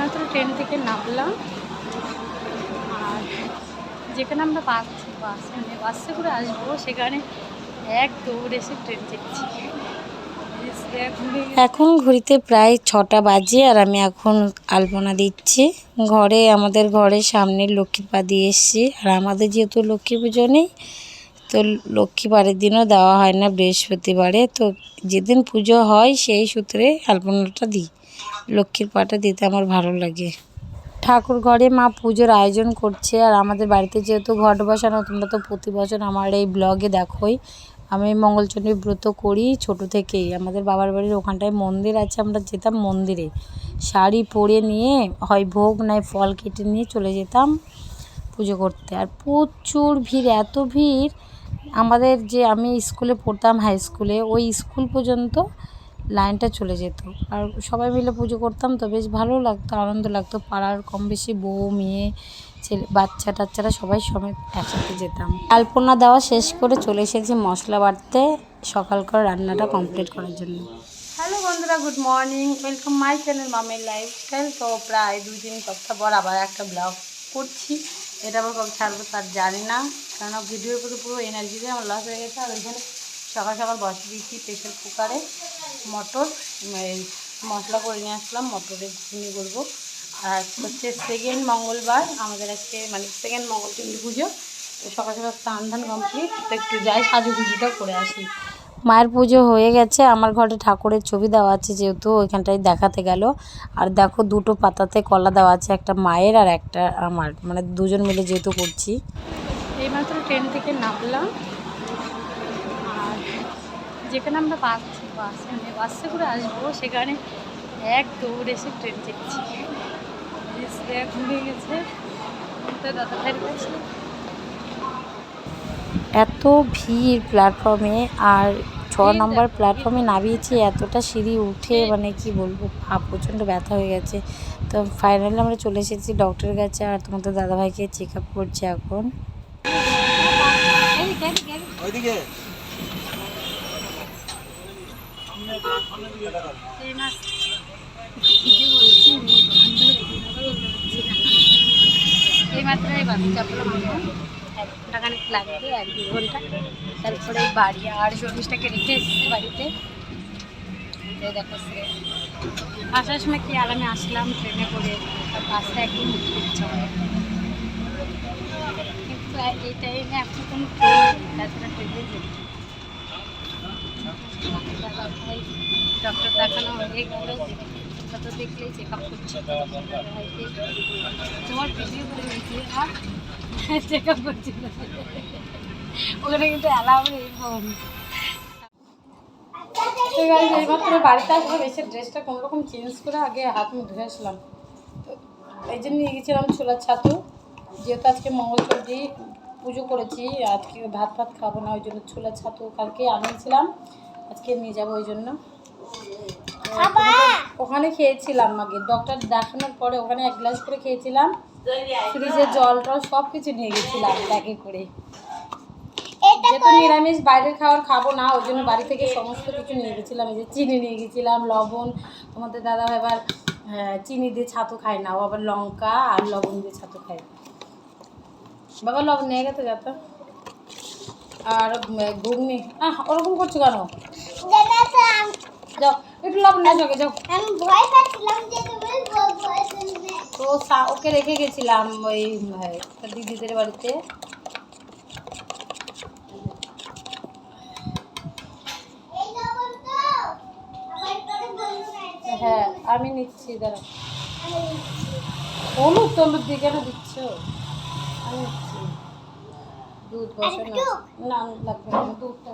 এইমাত্র ট্রেন থেকে নামলাম। আর যেখানে আমরা বাস বাস মানে বাসে করে আসব, সেখানে এক দৌড় এসে ট্রেন চেপছি এখন ঘড়িতে প্রায় ছটা বাজে আর আমি এখন আলপনা দিচ্ছি। ঘরে, আমাদের ঘরের সামনে লক্ষ্মীর পা দিয়ে এসছি। আর আমাদের যেহেতু লক্ষ্মী পুজো নেই, তো লক্ষ্মী লক্ষ্মীবারের দিনও দেওয়া হয় না বৃহস্পতিবারে। তো যেদিন পুজো হয়, সেই সূত্রে আলপনাটা দিই। লক্ষ্মীর পাটা দিতে আমার ভালো লাগে। ঠাকুর ঘরে মা পুজোর আয়োজন করছে আর আমাদের বাড়িতে যেহেতু ঘট বসানো, তোমরা তো প্রতি বছর আমার এই ব্লগে দেখোই। আমি মঙ্গলচণ্ডী ব্রত করি ছোট থেকেই। আমাদের বাবার বাড়ির ওখানটায় মন্দির আছে, আমরা যেতাম মন্দিরে। শাড়ি পরে নিয়ে, হয় ভোগ নয় ফল কেটে নিয়ে চলে যেতাম পুজো করতে। আর প্রচুর ভিড়, এত ভিড়, আমাদের যে আমি স্কুলে পড়তাম হাই স্কুলে ওই স্কুল পর্যন্ত লাইনটা চলে যেত। আর সবাই মিলে পুজো করতাম তো বেশ ভালো লাগতো, আনন্দ লাগতো। পাড়ার কম বেশি বউ, মেয়ে, ছেলে, বাচ্চা টাচ্চারা সবাই সমেত একসাথে যেতাম। আলপনা দেওয়া শেষ করে চলে এসেছি মশলা বাটতে সকালকার রান্নাটা কমপ্লিট করার জন্য। হ্যালো বন্ধুরা good morning welcome my channel মামের লাইফস্টাইল তো প্রায় দুই দিন সপ্তাহ পর আবার একটা ব্লগ করছি। এটা আবার কবে ছাড়বো তার জানি না। কেননা ভিডিওর প্রতি পুরো এনার্জিতে আমার লস হয়ে গেছে। আর ওইখানে সকাল সকাল বসে দিয়েছি প্রেশার কুকারে মটর এই মশলা করে নিয়ে আসলাম মটরের ঘুগনি করব। আর হচ্ছে সেকেন্ড মঙ্গলবার আমাদের আজকে মানে সেকেন্ড মঙ্গলচন্ডী পুজো সকাল সকাল স্নান ধান কমপ্লিট তো একটু যাই সাজুগুজুটা করে আসি। মায়ের পুজো হয়ে গেছে আমার ঘরে ঠাকুরের ছবি দেওয়া আছে যেহেতু ওইখানটায় দেখাতে গেল। আর দেখো দুটো পাতাতে কলা দেওয়া আছে একটা মায়ের আর একটা আমার মানে দুজন মিলে যেহেতু করছি। এইমাত্র ট্রেন থেকে নামলাম। আর যেখানে আমরা বাস বাস মানে বাসে করে আসব সেখানে এক দৌড় এসে ট্রেন ঘুরে গেছে। তো দাদা কাছে এত ভিড় প্ল্যাটফর্মে আর ছ নম্বর প্ল্যাটফর্মে নামিয়েছি এতটা সিঁড়ি উঠে মানে কি বলব পা প্রচণ্ড ব্যথা হয়ে গেছে। তো ফাইনালি আমরা চলে এসেছি ডক্টরের কাছে আর তোমাদের দাদাভাইকে চেক আপ করছে এখন। ওইদিকে এই মাস কি বলছি এই মাত্র এই বাস চাপলাম আমরা এক ঘন্টাখানিক লাগবে এক দু ঘণ্টা। তারপরে বাড়ি, আর চল্লিশটাকে রেখে এসেছি বাড়িতে। দেখো আসার সময় কি আরামে আসলাম, ট্রেনে করে বাসটা একদম হয় কিন্তু এই টাইমে এখন কোনো ট্রেন তাছাড়া ট্রেনে যেতে ডক্টর দেখানো হয়ে গেল। কত দেখলেই চেক আপ তোমার ভিডিও করে আর চেক আপ ওখানে কিন্তু অ্যালাউ নেই বাড়িতে এসে ড্রেসটা চেঞ্জ করে আগে হাত ধুয়ে আসলাম। তো জন্য ছোলার ছাতু। যেহেতু আজকে মঙ্গলচন্ডী পুজো করেছি, আজকে ভাত ভাত খাব না, ওই জন্য ছোলার ছাতু কালকে আনিয়েছিলাম। আজকে নিয়ে যাব ওই জন্য। ওখানে খেয়েছিলাম আগে। ডক্টর দেখানোর পরে ওখানে এক গ্লাস করে খেয়েছিলাম। ফ্রিজের জল টল সব কিছু নিয়ে গেছিলাম ব্যাগে করে। যেহেতু নিরামিষ বাইরের খাবার খাব না ওই জন্য বাড়ি থেকে সমস্ত কিছু নিয়ে গেছিলাম। এই যে চিনি নিয়ে গেছিলাম লবণ। তোমাদের দাদা এবার চিনি দিয়ে ছাতু খায় না। ও আবার লঙ্কা আর লবণ দিয়ে ছাতু খায়। বাবা লবণ নিয়ে গেছে যত আর ঘুগনি। আহ ওরকম করছ কেন? যাও একটু লবণ নিয়ে যাও যাও। আমি ভয় পাচ্ছিলাম যে তুমি ভয় ভয় শুনবে তো ওকে রেখে গেছিলাম ওই দিদিদের বাড়িতে। হ্যাঁ আমি নিচ্ছি দাঁড়া নিচ্ছি। হলুদ দিয়ে কেন দিচ্ছ? আমি দুধ বসানো? না লাগবে না দুধটা।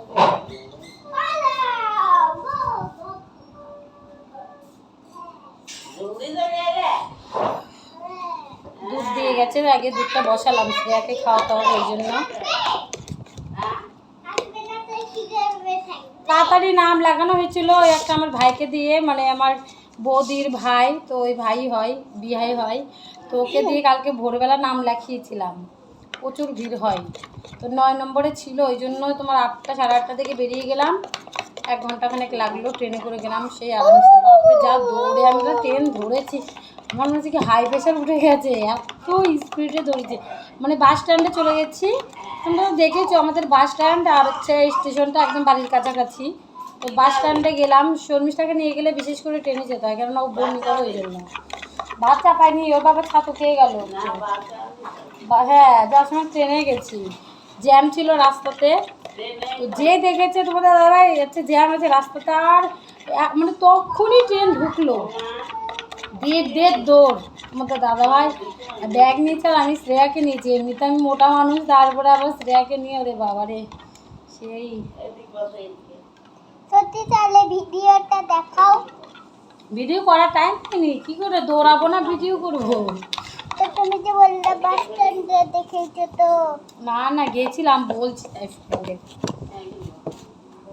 দুধ দিয়ে গেছে আগে দুধটা বসালাম শ্রেয়াকে খাওয়াতে হবে ওই জন্য তাড়াতাড়ি নাম লাগানো হয়েছিল ওই একটা আমার ভাইকে দিয়ে মানে আমার বৌদির ভাই তো ওই ভাই হয় বিহাই হয় তো ওকে দিয়ে কালকে ভোরবেলা নাম লেখিয়েছিলাম প্রচুর ভিড় হয়। তো নয় নম্বরে ছিল, ওই জন্য তোমার আটটা সাড়ে আটটা থেকে বেরিয়ে গেলাম। এক ঘণ্টা খানেক লাগল, ট্রেনে করে গেলাম, সেই আরামসে যা দৌড়ে আমি তো ট্রেন ধরেছি। আমার মনে হচ্ছে কি হাই প্রেশার উঠে গেছে, এত স্পিডে দৌড়েছে। মানে বাস স্ট্যান্ডে চলে গেছি। তোমরা দেখেছ আমাদের বাস স্ট্যান্ড আর হচ্ছে স্টেশনটা একদম বাড়ির কাছাকাছি। তো বাস স্ট্যান্ডে গেলাম, শর্মিষ্ঠাকে নিয়ে গেলে বিশেষ করে ট্রেনে যেতে হয়, কেননা ও বমি করে ওই জন্য। বাচ্চা পাইনি ওর বাবা ছাতু খেয়ে গেল। হ্যাঁ যার সময় ট্রেনে গেছি। জ্যাম ছিল রাস্তাতে। যে দেখেছে তোমাদের দাদাই হচ্ছে জ্যাম আছে রাস্তাতে আর মানে তখনই ট্রেন ঢুকলো। দিয়ে দেড় দৌড় আমাদের দাদা ভাই ব্যাগ নিয়েছে আর আমি শ্রেয়াকে নিয়েছি। এমনিতে আমি মোটা মানুষ, তারপরে আবার শ্রেয়াকে নিয়ে, ওরে বাবারে, সেই। সত্যি তাহলে ভিডিওটা দেখাও। ভিডিও করার টাইম পাইনি কি করে দৌড়াবো না ভিডিও করব? তো তুমি যে বললে বাস স্ট্যান্ডে দেখেছ তো। না না গেছিলাম বলছি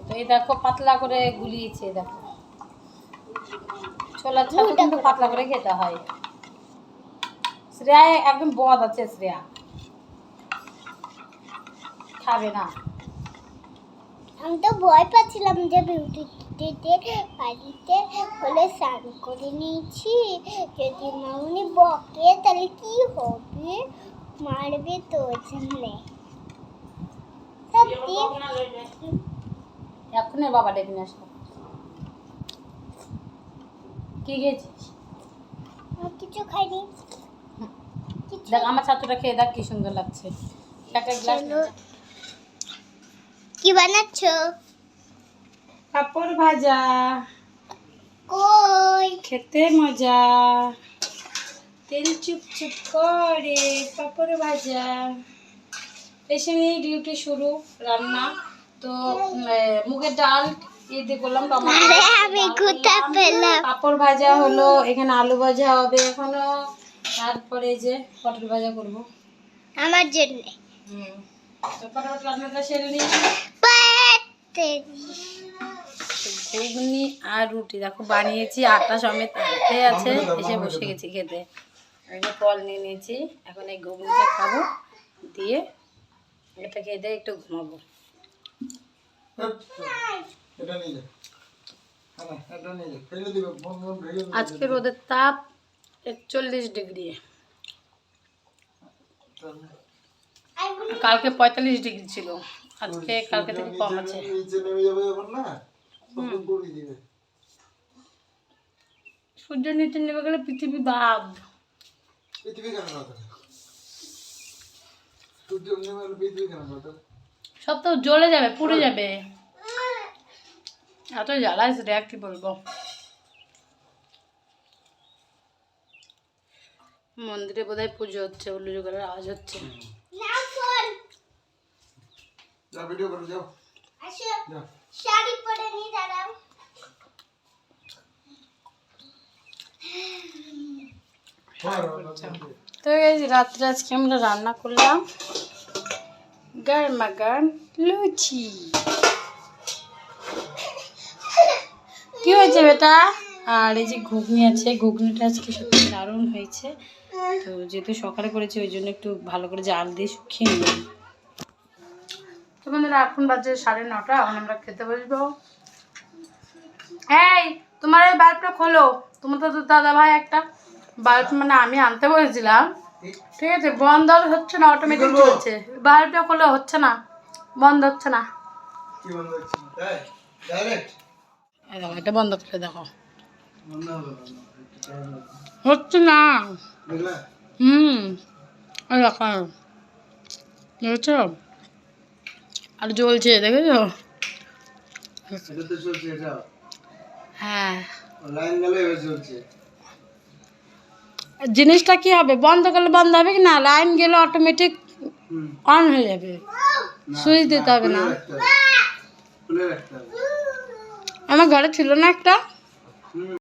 তো এই দেখো পাতলা করে গুলিয়েছে দেখো। ছোলার ছাতু কিন্তু পাতলা করে খেতে হয়। শ্রেয়া একদম বদ আছে শ্রেয়া। খাবে না। আমি তো ভয় পাচ্ছিলাম যে বিউটি বাড়িতে হলে স্নান করে নিয়েছি। যদি মামুনি বকে তাহলে কি হবে? মারবে তো জন্যে সত্যি? এখনই বাবা ডেকে নিয়ে আসলো কি গেছিস কিছু খাইনি। দেখ আমার ছাতুটা খেয়ে দেখ কি সুন্দর লাগছে। একটা গ্লাস। কি বানাচ্ছো? পাপড় ভাজা। কই? খেতে মজা। তেল চুপ চুপ করে পাপড় ভাজা। এসে নিয়ে ডিউটি শুরু রান্না। তো মুগের ডাল দিয়ে করলাম পাপড় ভাজা হলো এখানে আলু ভাজা হবে এখনও। তারপরে যে পটল ভাজা করব। আমার জন্য। হুম। তো ফটাফট রান্নাটা সেরে নিই ঘুগনি আর রুটি। দেখো বানিয়েছি আটা সমেত হাতে আছে। এসে বসে গেছি খেতে। যে ফল নিয়ে নিয়েছি এখন এই ঘুগনিটা খাব দিয়ে এটা খেয়ে দিয়ে একটু ঘুমাবো। হ্যাঁ এটা নিয়ে যা। ফেলে দিবে বন বন ভেঙে দিবে। আজকে রোদের তাপ একচল্লিশ ডিগ্রি। কালকে পঁয়তাল্লিশ ডিগ্রি ছিল। আজকে কালকে থেকে কম আছে। সূর্য নিচে নেমে গেলে পৃথিবী বাদ। পৃথিবী কেন সূর্য নেমে গেলে পৃথিবী কেন সব তো জ্বলে যাবে পুড়ে যাবে। এত জ্বালাইস রে কি বলব। মন্দিরে বোধহয় পুজো হচ্ছে উল্লু করার আওয়াজ হচ্ছে। যা ভিডিও করে যাও আসো যা শাড়ি পরে নি দাঁড়াও তো রাত্রে আজকে আমরা রান্না করলাম গরমা গরম লুচি। কি হয়েছে বেটা? আর এই যে ঘুগনি আছে, ঘুগনিটা আজকে সত্যি দারুণ হয়েছে। তো যেহেতু সকালে করেছি, ওই জন্য একটু ভালো করে জাল দিয়ে শুকিয়ে নিলাম। তো বন্ধুরা, এখন বাজে সাড়ে নটা, এখন আমরা খেতে বসবো। এই, তোমার এই বাল্বটা খোলো। তোমার তো দাদা ভাই একটা বাল্ব মানে আমি আনতে বলেছিলাম। ঠিক আছে বন্ধ হচ্ছে না অটোমেটিক চলছে। বাল্বটা খোলো হচ্ছে না বন্ধ হচ্ছে না। দেখো এটা বন্ধ করে দেখো। হচ্ছে না। হুম দেখো। দেখেছ? আর জ্বলছে দেখেছ? হ্যাঁ। লাইন গেলে চলছে জিনিসটা কি হবে? বন্ধ করলে বন্ধ হবে কি না? লাইন গেলে অটোমেটিক অন হয়ে যাবে। সুইচ দিতে হবে না। আমার ঘরে ছিল না একটা।